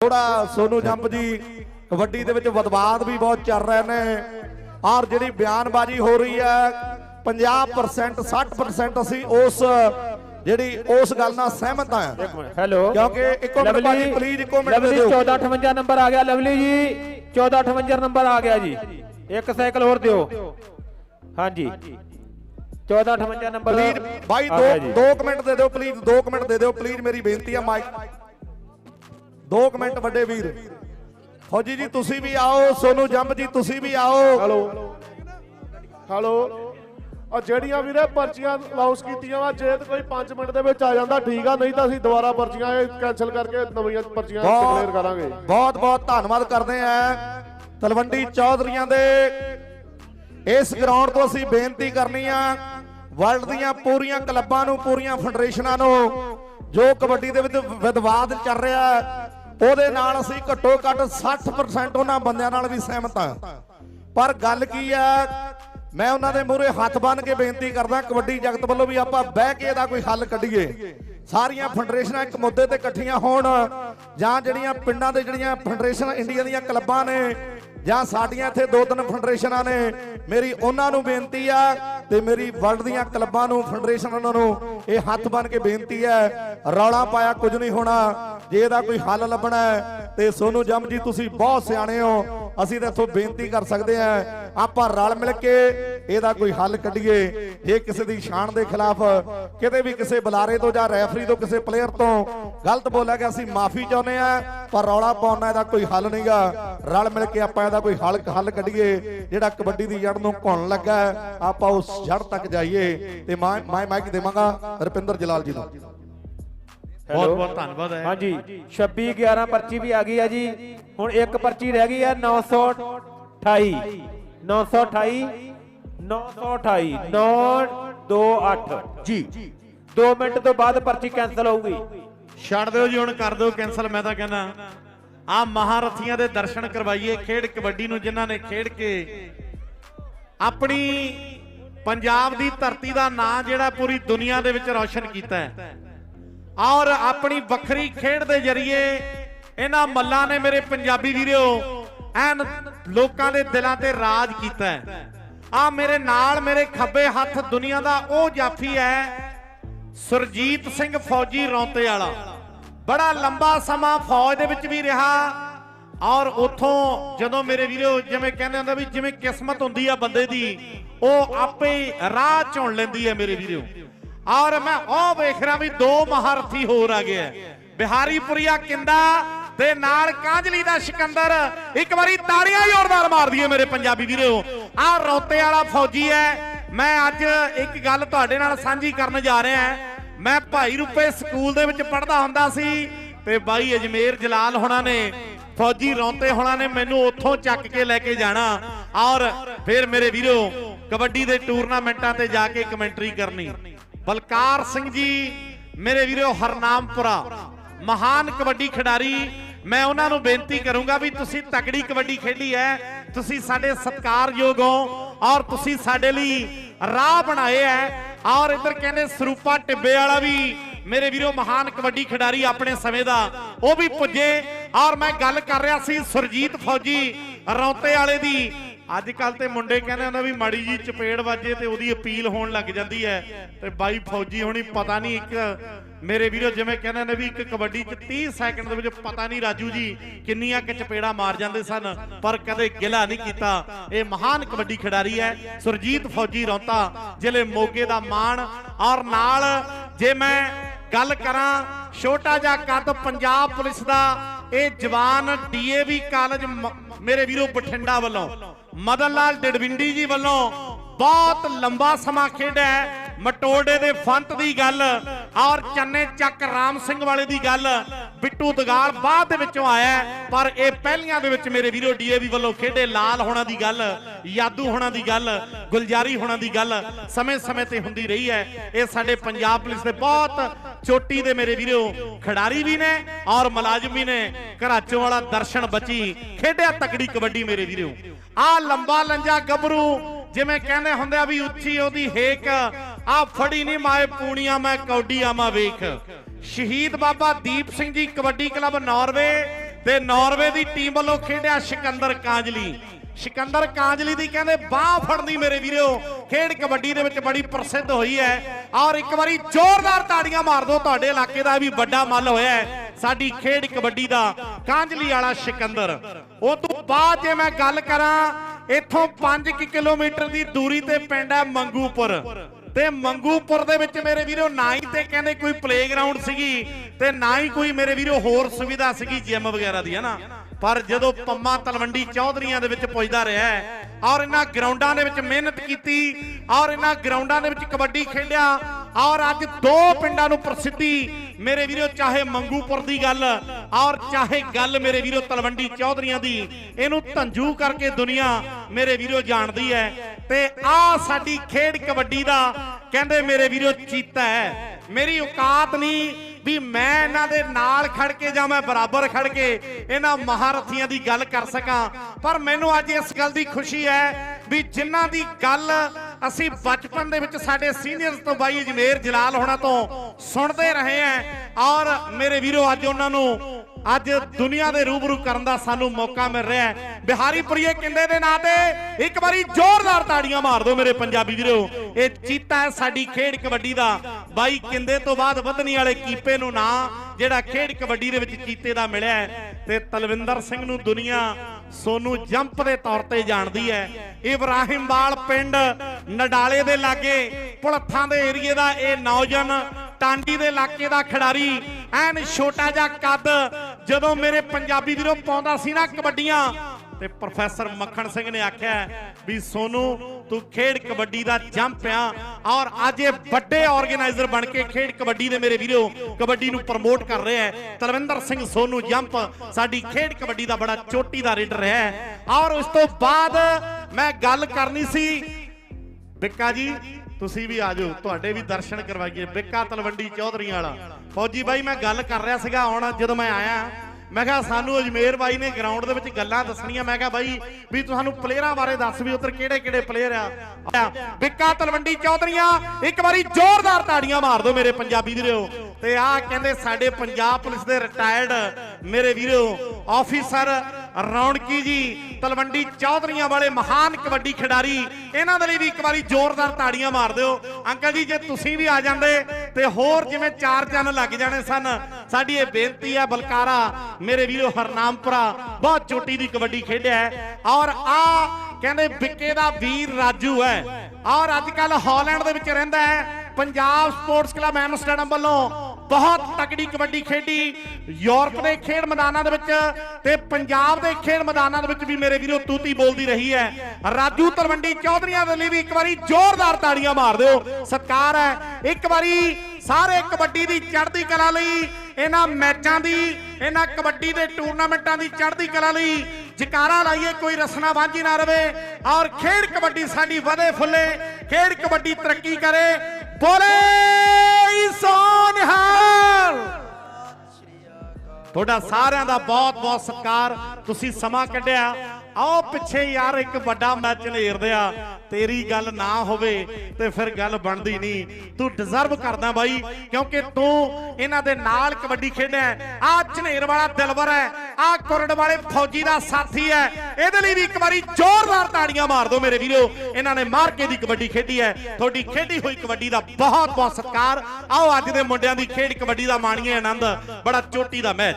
ਥੋੜਾ ਸੋਨੂ ਜੰਪ ਜੀ ਕਬੱਡੀ ਦੇ ਵਿੱਚ ਵਿਵਾਦ ਵੀ ਬਹੁਤ ਚੱਲ ਰਹੇ ਨੇ। ਔਰ ਜਿਹੜੀ ਬਿਆਨਬਾਜ਼ੀ ਹੋ ਰਹੀ ਹੈ 50% 60% ਅਸੀਂ ਉਸ ਜਿਹੜੀ ਉਸ ਗੱਲ ਨਾਲ ਸਹਿਮਤ ਮਿੰਟ ਹੈਲੋ। ਕਿਉਂਕਿ ਇੱਕੋ ਮਿੰਟ ਭਾਜੀ, please ਇੱਕੋ ਮਿੰਟ ਦੇ ਲਵਲੀ ਦਿਓ। 1458 ਨੰਬਰ ਆ ਗਿਆ। ਲਵਲੀ ਜੀ 1458 ਨੰਬਰ ਆ ਗਿਆ ਜੀ। ਇੱਕ ਸਾਈਕਲ ਹੋਰ ਦਿਓ। ਹਾਂਜੀ। 1458 ਨੰਬਰ ਪਲੀਜ਼ ਭਾਈ ਆ ਗਿਆ ਦੋ ਜੀ। ਦੋ ਕੁ ਮਿੰਟ ਦੇ ਦਿਓ ਪਲੀਜ਼ ਦੋ ਕੁ ਮਿੰਟ ਦੇ ਦਿਓ ਪਲੀਜ਼ ਮੇਰੀ ਬੇਨਤੀ ਆ ਮਾਈਕ। ਦੋ ਕੁ ਮਿੰਟ ਵੱਡੇ ਵੀਰ। ਫੌਜੀ ਜੀ ਤੁਸੀਂ ਵੀ ਆਓ ਸੋਨੂ ਜੰਪ ਜੀ ਤੁਸੀਂ ਵੀ ਆਓ। ਹੈਲੋ। ਹੈਲੋ। ਆ ਜਿਹੜੀਆਂ ਵੀਰੇ ਪਰਚੀਆਂ ਲਾਉਂਸ ਕੀਤੀਆਂ ਵਾ ਜੇ ਤੇ ਕੋਈ 5 ਮਿੰਟ ਦੇ ਵਿੱਚ ਆ ਜਾਂਦਾ ਠੀਕ ਆ ਨਹੀਂ ਤਾਂ ਅਸੀਂ ਦੁਬਾਰਾ ਪਰਚੀਆਂ ਇਹ ਕੈਨਸਲ ਕਰਕੇ ਨਵੀਆਂ ਪਰਚੀਆਂ ਡਿਕਲੇਅਰ ਕਰਾਂਗੇ। ਬਹੁਤ ਬਹੁਤ ਧੰਨਵਾਦ ਕਰਦੇ ਆ ਤਲਵੰਡੀ ਚੌਧਰੀਆਂ ਦੇ। ਇਸ ਗਰਾਊਂਡ ਤੋਂ ਅਸੀਂ ਬੇਨਤੀ ਕਰਨੀ ਆ ਵਰਲਡ ਦੀਆਂ ਪੂਰੀਆਂ ਕਲੱਬਾਂ ਨੂੰ, ਪੂਰੀਆਂ ਫੈਡਰੇਸ਼ਨਾਂ ਨੂੰ, ਜੋ ਕਬੱਡੀ ਦੇ ਵਿੱਚ ਵਿਵਾਦ ਚੱਲ ਰਿਹਾ ਉਹਦੇ ਨਾਲ ਅਸੀਂ ਘੱਟੋ ਘੱਟ 60% ਉਹਨਾਂ ਬੰਦਿਆਂ ਨਾਲ ਵੀ ਸਹਿਮਤ ਹਾਂ। ਪਰ ਗੱਲ ਕੀ ਹੈ, ਮੈਂ ਉਹਨਾਂ ਦੇ ਮੂਹਰੇ ਹੱਥ ਬੰਨ ਕੇ ਬੇਨਤੀ ਕਰਦਾ, ਕਬੱਡੀ ਜਗਤ ਵੱਲੋਂ ਵੀ ਆਪਾਂ ਬਹਿ ਕੇ ਇਹਦਾ ਕੋਈ ਹੱਲ ਕੱਢੀਏ। ਸਾਰੀਆਂ ਫੈਡਰੇਸ਼ਨਾਂ ਇੱਕ ਮੁੱਦੇ ਤੇ ਇਕੱਠੀਆਂ ਹੋਣ, ਜਾਂ ਜਿਹੜੀਆਂ ਪਿੰਡਾਂ ਦੇ ਜਿਹੜੀਆਂ ਫੈਡਰੇਸ਼ਨ ਇੰਡੀਆ ਦੀਆਂ ਕਲੱਬਾਂ ਨੇ, ਜਾਂ ਸਾਡੀਆਂ ਇੱਥੇ ਦੋ ਤਿੰਨ ਫੈਡਰੇਸ਼ਨਾਂ ਨੇ, ਮੇਰੀ ਉਹਨਾਂ ਨੂੰ ਬੇਨਤੀ ਆ ਤੇ ਮੇਰੀ ਵਰਲਡ ਦੀਆਂ ਕਲੱਬਾਂ ਨੂੰ, ਫੈਡਰੇਸ਼ਨ ਉਹਨਾਂ ਨੂੰ ਇਹ ਹੱਥ ਬੰਨ ਕੇ ਬੇਨਤੀ ਹੈ, ਰੌਲਾ ਪਾਇਆ ਕੁਝ ਨਹੀਂ ਹੋਣਾ, ਜੇ ਇਹਦਾ ਕੋਈ ਹੱਲ ਲੱਭਣਾ ਹੈ, ਤੇ ਸੋਨੂ ਜੰਮ ਜੀ ਤੁਸੀਂ ਬਹੁਤ ਸਿਆਣੇ ਹੋ, ਅਸੀਂ ਤਾਂ ਇੱਥੋਂ ਬੇਨਤੀ ਕਰ ਸਕਦੇ ਆ ਆਪਾਂ ਰਲ ਮਿਲ ਕੇ ਇਹਦਾ ਕੋਈ ਹੱਲ ਕੱਢੀਏ। ਜੇ ਕਿਸੇ ਦੀ ਸ਼ਾਨ ਦੇ ਖਿਲਾਫ ਕਿਤੇ ਵੀ ਕਿਸੇ ਬੁਲਾਰੇ ਤੋਂ ਜਾਂ ਰੈਫਰੀ ਤੋਂ ਕਿਸੇ ਪਲੇਅਰ ਤੋਂ ਗਲਤ ਬੋਲਿਆ ਗਿਆ ਅਸੀਂ ਮਾਫੀ ਚਾਹੁੰਦੇ ਆ ਪਰ ਰੌਲਾ ਪਾਉਣ ਇਹਦਾ ਕੋਈ ਹੱਲ ਨਹੀਂਗਾ। ਰਲ ਮਿਲ ਕੇ ਆਪਾਂ ਇਹਦਾ ਕੋਈ ਹੱਲ ਹੱਲ ਕੱਢੀਏ ਜਿਹੜਾ ਕਬੱਡੀ ਦੀ ਜੜ ਨੂੰ ਘੁਣ ਲੱਗਾ ਆਪਾਂ ਉਸ ਜੜ ਤੱਕ ਜਾਈਏ ਤੇ ਮੈਂ ਮੈਂ ਮਾਈਕ ਦੇਵਾਂਗਾ ਰੁਪਿੰਦਰ ਜਲਾਲ ਜੀ ਨੂੰ। ਬਹੁਤ ਬਹੁਤ ਧੰਨਵਾਦ ਹੈ। ਹਾਂਜੀ 26 11 ਪਰਚੀ ਵੀ ਆ ਗਈ ਹੈ ਜੀ। ਹੁਣ ਇੱਕ ਪਰਚੀ ਰਹਿ ਗਈ ਹੈ 928 928 928 928 ਜੀ। 2 ਮਿੰਟ ਤੋਂ ਬਾਅਦ ਪਰਚੀ ਕੈਨਸਲ ਹੋਊਗੀ। ਛੱਡ ਦਿਓ ਜੀ ਹੁਣ ਕਰ ਦਿਓ ਕੈਨਸਲ ਮੈਂ ਤਾਂ ਕਹਿੰਦਾ। ਆ ਮਹਾਰਥੀਆਂ ਦੇ ਦਰਸ਼ਨ ਕਰਵਾਈਏ ਖੇਡ ਕਬੱਡੀ ਨੂੰ ਜਿਨ੍ਹਾਂ ਨੇ ਖੇਡ ਕੇ ਆਪਣੀ ਪੰਜਾਬ ਦੀ ਧਰਤੀ ਦਾ ਨਾਂ ਜਿਹੜਾ ਪੂਰੀ ਦੁਨੀਆ ਦੇ ਵਿੱਚ ਰੌਸ਼ਨ ਕੀਤਾ ਹੈ। ਔਰ ਆਪਣੀ ਵੱਖਰੀ ਖੇਡ ਦੇ ਜ਼ਰੀਏ ਇਹਨਾਂ ਮੱਲਾਂ ਨੇ ਮੇਰੇ ਪੰਜਾਬੀ ਵੀਰੋ ਐਨ ਲੋਕਾਂ ਦੇ ਦਿਲਾਂ ਤੇ ਰਾਜ ਕੀਤਾ ਹੈ। ਆ ਮੇਰੇ ਨਾਲ ਮੇਰੇ ਖੱਬੇ ਹੱਥ ਦੁਨੀਆ ਦਾ ਉਹ ਜਾਫੀ ਹੈ, ਸੁਰਜੀਤ ਸਿੰਘ ਫੌਜੀ ਰੌਂਤੇ ਵਾਲਾ ਬੜਾ ਲੰਬਾ ਸਮਾਂ ਫੌਜ ਦੇ ਵਿੱਚ ਵੀ ਰਿਹਾ ਔਰ ਉਥੋਂ ਜਦੋਂ ਮੇਰੇ ਵੀਰੋ ਜਿਵੇਂ ਕਹਿੰਦੇ ਹੁੰਦਾ ਵੀ ਜਿਵੇਂ ਕਿਸਮਤ ਹੁੰਦੀ ਆ ਬੰਦੇ ਦੀ, ਉਹ ਆਪੇ ਰਾਹ ਚੁਣ ਲੈਂਦੀ ਹੈ ਮੇਰੇ ਵੀਰੋ ਔਰ ਮੈਂ ਉਹ ਵੇਖ ਰਿਹਾ ਵੀ ਦੋ ਮਹਾਰਥੀ ਹੋਰ ਆ ਗਏ ਆ। ਬਿਹਾਰੀਪੁਰੀਆ ਕਿੰਦਾ ਤੇ ਨਾਲ ਕਾਂਜਲੀ ਦਾ ਸਿਕੰਦਰ। ਇੱਕ ਵਾਰੀ ਤਾੜੀਆਂ ਜ਼ੋਰਦਾਰ ਮਾਰ ਦਈਏ ਮੇਰੇ ਪੰਜਾਬੀ ਵੀਰੋ। ਆਹ ਰੌਤੇ ਵਾਲਾ ਫੌਜੀ ਹੈ। ਮੈਂ ਅੱਜ ਇੱਕ ਗੱਲ ਤੁਹਾਡੇ ਨਾਲ ਸਾਂਝੀ ਕਰਨ ਜਾ ਰਿਹਾ ਮੈਂ ਭਾਈ ਰੂਪੇ ਸਕੂਲ ਦੇ ਵਿੱਚ ਪੜ੍ਹਦਾ ਹੁੰਦਾ ਸੀ ਤੇ ਬਾਈ ਅਜਮੇਰ ਜਲਾਲ ਹੋਣਾ ਨੇ, ਫੌਜੀ ਰੌਂਤੇ ਹੋਣਾ ਨੇ ਮੈਨੂੰ ਉੱਥੋਂ ਚੱਕ ਕੇ ਲੈ ਕੇ ਜਾਣਾ। ਔਰ ਫਿਰ ਮੇਰੇ ਵੀਰੋ, ਕਬੱਡੀ ਦੇ ਟੂਰਨਾਮੈਂਟਾਂ ਤੇ ਜਾ ਕੇ ਕਮੈਂਟਰੀ ਕਰਨੀ। ਬਲਕਾਰ ਸਿੰਘ ਜੀ, ਮੇਰੇ ਵੀਰੋ ਹਰਨਾਮਪੁਰਾ, ਮਹਾਨ ਕਬੱਡੀ ਖਿਡਾਰੀ ਮੈਂ ਉਹਨਾਂ ਨੂੰ ਬੇਨਤੀ ਕਰੂੰਗਾ ਵੀ ਤੁਸੀਂ ਤਕੜੀ ਕਬੱਡੀ ਖੇਡੀ ਹੈ, ਤੁਸੀਂ ਸਾਡੇ ਸਤਿਕਾਰਯੋਗ ਹੋ ਔਰ ਤੁਸੀਂ ਸਾਡੇ ਲਈ ਰਾਹ ਬਣਾਏ ਹੈ। ਔਰ ਇੱਧਰ ਕਹਿੰਦੇ ਸਰੂਪਾ ਟਿੱਬੇ ਵਾਲਾ ਵੀ ਮੇਰੇ ਵੀਰੋ ਮਹਾਨ ਕਬੱਡੀ ਖਿਡਾਰੀ ਆਪਣੇ ਸਮੇਂ ਦਾ, ਉਹ ਵੀ ਪੁੱਜੇ। ਔਰ ਮੈਂ ਗੱਲ ਕਰ ਰਿਹਾ ਸੀ ਸੁਰਜੀਤ ਫੌਜੀ ਰੌਂਤੇ ਵਾਲੇ ਦੀ। ਅੱਜ ਕੱਲ ਤੇ ਮੁੰਡੇ ਕਹਿੰਦੇ ਹੁੰਦੇ ਵੀ ਮਾੜੀ ਜੀ ਚਪੇੜ ਵੱਜੇ ਤੇ ਉਹਦੀ ਅਪੀਲ ਹੋਣ ਲੱਗ ਜਾਂਦੀ ਹੈ ਤੇ ਬਾਈ ਫੌਜੀ ਹੋਣੀ ਪਤਾ ਨਹੀਂ ਇੱਕ, ਮੇਰੇ ਵੀਰੋ ਜਿਵੇਂ ਕਹਿੰਦੇ ਨੇ ਵੀ ਇੱਕ ਕਬੱਡੀ 'ਚ 30 ਸੈਕਿੰਡ ਦੇ ਵਿੱਚ ਪਤਾ ਨਹੀਂ ਰਾਜੂ ਜੀ ਕਿੰਨੀਆਂ ਕਿ ਚਪੇੜਾ ਮਾਰ ਜਾਂਦੇ ਸਨ, ਪਰ ਕਦੇ ਗਿਲਾ ਨਹੀਂ ਕੀਤਾ। ਇਹ ਮਹਾਨ ਕਬੱਡੀ ਖਿਡਾਰੀ ਹੈ, ਸੁਰਜੀਤ ਫੌਜੀ ਰੌਂਤਾ ਜ਼ਿਲ੍ਹੇ ਮੋਗੇ ਦਾ ਮਾਣ। ਔਰ ਨਾਲ ਜੇ ਮੈਂ ਗੱਲ ਕਰਾਂ, ਛੋਟਾ ਜਿਹਾ ਕੱਦ ਪੰਜਾਬ ਪੁਲਿਸ ਦਾ ਇਹ ਜਵਾਨ ਡੀਏਵੀ ਕਾਲਜ ਮੇਰੇ ਵੀਰੋ ਬਠਿੰਡਾ ਵੱਲੋਂ। ਮਦਨ ਲਾਲ ਡਡਵਿੰਡੀ ਜੀ ਵੱਲੋਂ ਬਹੁਤ ਲੰਬਾ ਸਮਾਂ ਖੇਡਿਆ ਮਟੋੜੇ ਦੇ ਫੰਤ ਦੀ ਗੱਲ ਔਰ ਚੰਨੇ ਚੱਕ ਰਾਮ ਸਿੰਘ ਵਾਲੇ ਦੀ ਗੱਲ ਬਿੱਟੂ ਦਗਾਲ ਬਾਅਦ ਦੇ ਵਿੱਚੋਂ ਆਇਆ ਹੈ, ਪਰ ਇਹ ਪਹਿਲੀਆਂ ਦੇ ਵਿੱਚ ਮੇਰੇ ਵੀਰੋ ਡੀਏਵੀ ਵੱਲੋਂ ਖੇਡੇ ਲਾਲ ਹੋਣਾ ਦੀ ਗੱਲ ਯਾਦੂ ਹੋਣਾ ਦੀ ਗੱਲ ਗੁਲਜਾਰੀ ਹੋਣਾ ਦੀ ਗੱਲ ਸਮੇਂ-ਸਮੇਂ ਤੇ ਹੁੰਦੀ ਰਹੀ ਹੈ। ਇਹ ਸਾਡੇ ਪੰਜਾਬ ਪੁਲਿਸ ਦੇ ਬਹੁਤ ਚੋਟੀ ਦੇ ਮੇਰੇ ਵੀਰੋ ਖਿਡਾਰੀ ਵੀ ਨੇ ਔਰ ਮੁਲਾਜ਼ਮ ਵੀ ਨੇ। ਘਰਾਚੋਂ ਵਾਲਾ ਦਰਸ਼ਨ ਬਚੀ ਖੇਡਿਆ ਤਕੜੀ ਕਬੱਡੀ ਮੇਰੇ ਵੀਰੋ। ਆ ਲੰਬਾ ਲੰਜਾ ਗੱਭਰੂ ਜਿਵੇਂ ਕਹਿੰਦੇ ਹੁੰਦੇ ਆ ਵੀ ਉੱਚੀ ਉਹਦੀ ਹੇਕ ਆ ਫੜੀ ਨਹੀਂ ਮਾਏ ਪੂਣੀਆਂ, ਮੈਂ ਕੌਡੀ ਆਵਾਂ ਵੇਖ। ਸ਼ਹੀਦ ਬਾਬਾ ਦੀਪ ਸਿੰਘ ਜੀ ਕਬੱਡੀ ਕਲੱਬ ਨਾਰਵੇ ਤੇ ਨਾਰਵੇ ਦੀ ਟੀਮ ਵੱਲੋਂ ਖੇਡਿਆ ਸਿਕੰਦਰ ਕਾਂਜਲੀ। ਸਿਕੰਦਰ ਕਾਂਜਲੀ ਦੀ ਕਹਿੰਦੇ ਬਾਹ ਫੜਨੀ ਮੇਰੇ ਵੀਰੋ, ਖੇਡ ਕਬੱਡੀ ਦੇ ਵਿੱਚ ਬੜੀ ਪ੍ਰਸਿੱਧ ਹੋਈ ਹੈ। ਔਰ ਇੱਕ ਵਾਰੀ ਜ਼ੋਰਦਾਰ ਤਾੜੀਆਂ ਮਾਰ ਦਿਓ, ਤੁਹਾਡੇ ਇਲਾਕੇ ਦਾ ਵੀ ਵੱਡਾ ਮੱਲ ਹੋਇਆ ਹੈ। ਸਾਡੀ ਖੇਡ ਕਬੱਡੀ ਦਾ ਕਾਂਜਲੀ ਵਾਲਾ ਸਿਕੰਦਰ। ਉਹ ਤੋਂ ਬਾਅਦ ਜੇ ਮੈਂ ਗੱਲ ਕਰਾਂ, ਇੱਥੋਂ 5 ਕਿਲੋਮੀਟਰ ਦੀ ਦੂਰੀ ਤੇ ਪਿੰਡ ਹੈ ਮੰਗੂਪੁਰ। ਤੇ ਮੰਗੂਪੁਰ ਦੇ ਵਿੱਚ ਮੇਰੇ ਵੀਰੋ ਨਾ ਹੀ ਤੇ ਕਹਿੰਦੇ ਕੋਈ ਪਲੇਗਰਾਉਂਡ ਸੀਗੀ ਤੇ ਨਾ ਹੀ ਕੋਈ ਮੇਰੇ ਵੀਰੋ ਹੋਰ ਸੁਵਿਧਾ ਸੀਗੀ ਜਿਮ ਵਗੈਰਾ ਦੀ ਹਨਾ ਪਰ ਜਦੋਂ ਪੰਮਾ ਤਲਵੰਡੀ ਚੌਧਰੀਆਂ ਦੇ ਵਿੱਚ ਪੁੱਜਦਾ ਰਿਹਾ ਔਰ ਇਹਨਾਂ ਗਰਾਊਂਡਾਂ ਦੇ ਵਿੱਚ ਮਿਹਨਤ ਕੀਤੀ ਔਰ ਇਹਨਾਂ ਗਰਾਊਂਡਾਂ ਦੇ ਵਿੱਚ ਕਬੱਡੀ ਖੇਡਿਆ ਔਰ ਅੱਜ ਦੋ ਪਿੰਡਾਂ ਨੂੰ ਪ੍ਰਸਿੱਧੀ ਮੇਰੇ ਵੀਰੋ ਚਾਹੇ ਮੰਗੂਪੁਰ ਦੀ ਗੱਲ ਔਰ ਚਾਹੇ ਗੱਲ ਮੇਰੇ ਵੀਰੋ ਤਲਵੰਡੀ ਚੌਧਰੀਆਂ ਦੀ, ਇਹਨੂੰ ਧੰਜੂ ਕਰਕੇ ਦੁਨੀਆ ਮੇਰੇ ਵੀਰੋ ਜਾਣਦੀ ਹੈ। ਤੇ ਆ ਸਾਡੀ ਖੇਡ ਕਬੱਡੀ ਦਾ ਕਹਿੰਦੇ ਮੇਰੇ ਵੀਰੋ ਚੀਤਾ ਹੈ। ਮੇਰੀ ਔਕਾਤ ਨਹੀਂ ਵੀ ਮੈਂ ਇਹਨਾਂ ਦੇ ਨਾਲ ਖੜ ਕੇ ਜਾਂ ਮੈਂ ਬਰਾਬਰ ਖੜ ਕੇ ਇਹਨਾਂ ਮਹਾਰਥੀਆਂ ਦੀ ਗੱਲ ਕਰ ਸਕਾਂ। ਪਰ ਮੈਨੂੰ ਅੱਜ ਇਸ ਗੱਲ ਦੀ ਖੁਸ਼ੀ ਹੈ ਵੀ ਜਿਨ੍ਹਾਂ ਦੀ ਗੱਲ ਅਸੀਂ ਬਚਪਨ ਦੇ ਵਿੱਚ ਸਾਡੇ ਸੀਨੀਅਰਸ ਤੋਂ ਬਾਈ ਅਜਮੇਰ ਜਲਾਲ ਹੋਣਾ ਤੋਂ ਸੁਣਦੇ ਰਹੇ ਆਂ ਔਰ ਮੇਰੇ ਵੀਰੋ ਅੱਜ ਉਹਨਾਂ ਨੂੰ ਅੱਜ ਦੁਨੀਆ ਦੇ ਰੂਬਰੂ ਕਰਨ ਦਾ ਸਾਨੂੰ ਮੌਕਾ ਮਿਲ ਰਿਹਾ ਹੈ। ਬਿਹਾਰੀ ਪ੍ਰੀਏ ਕਿੰਦੇ ਦੇ ਨਾਂ ਤੇ? ਇੱਕ ਵਾਰੀ ਜ਼ੋਰਦਾਰ ਤਾੜੀਆਂ ਮਾਰ ਦਿਓ ਮੇਰੇ ਪੰਜਾਬੀ ਵੀਰੋ। ਇਹ ਚੀਤਾ ਹੈ ਸਾਡੀ ਖੇਡ ਕਬੱਡੀ ਦਾ। ਬਾਈ ਕਿੰਦੇ ਤੋਂ ਬਾਅਦ ਵਧਣੀ ਵਾਲੇ ਕੀਪੇ ਨੂੰ ਨਾਂ, ਜਿਹੜਾ ਖੇਡ ਕਬੱਡੀ ਦੇ ਵਿੱਚ ਚੀਤੇ ਦਾ ਮਿਲਿਆ ਤੇ ਤਲਵਿੰਦਰ ਸਿੰਘ ਨੂੰ ਦੁਨੀਆ ਸੋਨੂ ਜੰਪ ਦੇ ਤੌਰ ਤੇ ਜਾਣਦੀ ਹੈ। ਇਬਰਾਹਿਮਵਾਲ ਪਿੰਡ ਨਡਾਲੇ ਦੇ ਲਾਗੇ, ਪੁਲੱਥਾਂ ਦੇ ਏਰੀਏ ਦਾ ਇਹ ਨੌਜਵਾਨ, ਟਾਂਡੀ ਦੇ ਇਲਾਕੇ ਦਾ ਖਿਡਾਰੀ ਐਨ ਛੋਟਾ ਜਿਹਾ ਕੱਦ ਜਦੋਂ ਮੇਰੇ ਪੰਜਾਬੀ ਵੀਰੋ ਪਾਉਂਦਾ ਸੀ ਨਾ ਕਬੱਡੀਆਂ, ਤੇ ਪ੍ਰੋਫੈਸਰ ਮੱਖਣ ਸਿੰਘ ਨੇ ਆਖਿਆ ਵੀ ਸੋਨੂ, ਤੂੰ ਖੇਡ ਕਬੱਡੀ ਦਾ ਜੰਪ ਆ ਔਰ ਅੱਜ ਇਹ ਵੱਡੇ ਆਰਗੇਨਾਈਜ਼ਰ ਬਣ ਕੇ ਖੇਡ ਕਬੱਡੀ ਦੇ ਮੇਰੇ ਵੀਰੋ, ਕਬੱਡੀ ਨੂੰ ਪ੍ਰਮੋਟ ਕਰ ਰਿਹਾ ਹੈ। ਤਲਵਿੰਦਰ ਸਿੰਘ ਸੋਨੂ ਜੰਪ, ਸਾਡੀ ਖੇਡ ਕਬੱਡੀ ਦਾ ਬੜਾ ਚੋਟੀ ਦਾ ਰੀਡਰ ਹੈ। ਔਰ ਉਸ ਤੋਂ ਬਾਅਦ ਮੈਂ ਗੱਲ ਕਰਨੀ ਸੀ, ਬਿੱਕਾ ਜੀ, ਤੁਸੀਂ ਵੀ ਆ ਜਾਓ, ਤੁਹਾਡੇ ਵੀ ਦਰਸ਼ਨ ਕਰਵਾਈਏ, ਬਿੱਕਾ ਤਲਵੰਡੀ ਚੌਧਰੀ ਵਾਲਾ। ਫੌਜੀ ਬਾਈ, ਮੈਂ ਗੱਲ ਕਰ ਰਿਹਾ ਸੀਗਾ ਹੁਣ, ਜਦੋਂ ਮੈਂ ਆਇਆ, ਮੈਂ ਕਿਹਾ ਸਾਨੂੰ ਅਜਮੇਰ ਬਾਈ ਨੇ ਗਰਾਊਂਡ ਦੇ ਵਿੱਚ ਗੱਲਾਂ ਦੱਸਣੀਆਂ, ਮੈਂ ਕਿਹਾ ਬਾਈ ਵੀ ਤੁਹਾਨੂੰ ਪਲੇਅਰਾਂ ਬਾਰੇ ਦੱਸ ਵੀ ਉੱਧਰ ਕਿਹੜੇ ਕਿਹੜੇ ਪਲੇਅਰ ਆ। ਬਿੱਕਾ ਤਲਵੰਡੀ ਚੌਧਰੀਆਂ, ਇੱਕ ਵਾਰੀ ਜ਼ੋਰਦਾਰ ਤਾੜੀਆਂ ਮਾਰ ਦਿਓ ਮੇਰੇ ਪੰਜਾਬੀ ਵੀਰੋ। ਤੇ ਆਹ ਕਹਿੰਦੇ ਸਾਡੇ ਪੰਜਾਬ ਪੁਲਿਸ ਦੇ ਰਿਟਾਇਰਡ ਮੇਰੇ ਵੀਰੋ ਆਫੀਸਰ ਰੌਣਕੀ ਜੀ ਤਲਵੰਡੀ ਚੌਧਰੀਆਂ ਵਾਲੇ ਮਹਾਨ ਕਬੱਡੀ ਖਿਡਾਰੀ, ਇਹਨਾਂ ਦੇ ਲਈ ਵੀ ਇੱਕ ਵਾਰੀ ਜ਼ੋਰਦਾਰ ਤਾੜੀਆਂ ਮਾਰ ਦਿਓ। ਅੰਕਲ ਜੀ, ਜੇ ਤੁਸੀਂ ਵੀ ਆ ਜਾਂਦੇ ਤੇ ਹੋਰ ਜਿਵੇਂ ਚਾਰ ਚੰਨ ਲੱਗ ਜਾਣੇ ਸਨ, ਸਾਡੀ ਇਹ ਬੇਨਤੀ ਹੈ ਬਲਕਾਰਾ, ਮੇਰੇ ਵੀਰੋ ਹਰਨਾਮਪੁਰਾ, ਬਹੁਤ ਚੋਟੀ ਦੀ ਕਬੱਡੀ ਖੇਡਿਆ ਹੈ। ਔਰ ਆ ਕਹਿੰਦੇ ਬਿੱਕੇ ਦਾ ਵੀਰ ਰਾਜੂ ਹੈ। ਔਰ ਅੱਜ ਕੱਲ ਹਾਲੈਂਡ ਦੇ ਵਿੱਚ ਰਹਿੰਦਾ ਹੈ, ਪੰਜਾਬ ਸਪੋਰਟਸ ਕਲੱਬ ਐਮਸਟਰਡਮ ਵੱਲੋਂ। ਬਹੁਤ ਤਕੜੀ ਕਬੱਡੀ ਖੇਡੀ। ਯੂਰਪ ਦੇ ਖੇਡ ਮੈਦਾਨਾਂ ਦੇ ਵਿੱਚ ਤੇ ਪੰਜਾਬ ਦੇ ਖੇਡ ਮੈਦਾਨਾਂ ਦੇ ਵਿੱਚ ਵੀ ਮੇਰੇ ਵੀਰੋ ਤੂਤੀ ਬੋਲਦੀ ਰਹੀ ਹੈ। ਰਾਜੂ ਤਲਵੰਡੀ ਚੌਧਰੀਆਂ ਦੇ ਲਈ ਵੀ ਇੱਕ ਵਾਰੀ ਜ਼ੋਰਦਾਰ ਤਾੜੀਆਂ ਮਾਰ ਦਿਓ। ਸਤਿਕਾਰ ਹੈ। ਇੱਕ ਵਾਰੀ ਸਾਰੇ ਕਬੱਡੀ ਦੀ ਚੜ੍ਹਦੀ ਕਲਾ ਲਈ, ਇਹਨਾਂ ਮੈਚਾਂ ਦੀ, ਇਹਨਾਂ ਕਬੱਡੀ ਦੇ ਟੂਰਨਾਮੈਂਟਾਂ ਦੀ ਚੜ੍ਹਦੀ ਕਲਾ ਲਈ ਜਕਾਰਾ ਲਾਈਏ, ਕੋਈ ਰਸਨਾ ਵਾਂਝੀ ਨਾ ਰਵੇ ਔਰ ਖੇਡ ਕਬੱਡੀ ਸਾਡੀ ਵਧੇ ਫੁੱਲੇ, ਖੇਡ ਕਬੱਡੀ ਤਰੱਕੀ ਕਰੇ। ਬੋਲੇ ਸੋਨਹਾਲ ਤੁਹਾਡਾ ਸਾਰਿਆਂ ਦਾ ਬਹੁਤ ਬਹੁਤ ਸਤਿਕਾਰ। ਤੁਸੀਂ ਸਮਾਂ ਕੱਢਿਆ। ਆਓ ਪਿੱਛੇ ਯਾਰ, ਇੱਕ ਵੱਡਾ ਮੈਚ ਨੇਰਦੇ ਆ। ਤੇਰੀ ਗੱਲ ਨਾ ਹੋਵੇ ਤੇ ਫਿਰ ਗੱਲ ਬਣਦੀ ਨਹੀਂ। ਤੂੰ ਡਿਜ਼ਰਵ ਕਰਦਾ ਬਾਈ, ਕਿਉਂਕਿ ਤੂੰ ਇਹਨਾਂ ਦੇ ਨਾਲ ਕਬੱਡੀ ਖੇਡਿਆ ਆ ਝਨੇਰ ਵਾਲਾ ਦਿਲਵਰ ਹੈ। ਆ ਕੁਰੜ ਵਾਲੇ ਫੌਜੀ ਦਾ ਸਾਥੀ ਹੈ। ਇਹਦੇ ਲਈ ਵੀ ਇੱਕ ਵਾਰੀ ਜ਼ੋਰਦਾਰ ਤਾੜੀਆਂ ਮਾਰ ਦਿਓ ਮੇਰੇ ਵੀਰੋ। ਇਹਨਾਂ ਨੇ ਮਾਰ ਕੇ ਦੀ ਕਬੱਡੀ ਖੇਡੀ ਹੈ। ਤੁਹਾਡੀ ਖੇਡੀ ਹੋਈ ਕਬੱਡੀ ਦਾ ਬਹੁਤ ਬਹੁਤ ਸਤਿਕਾਰ। ਆਓ ਅੱਜ ਦੇ ਮੁੰਡਿਆਂ ਦੀ ਖੇਡ ਕਬੱਡੀ ਦਾ ਮਾਣੀਏ ਆਨੰਦ। ਬੜਾ ਚੋਟੀ ਦਾ ਮੈਚ।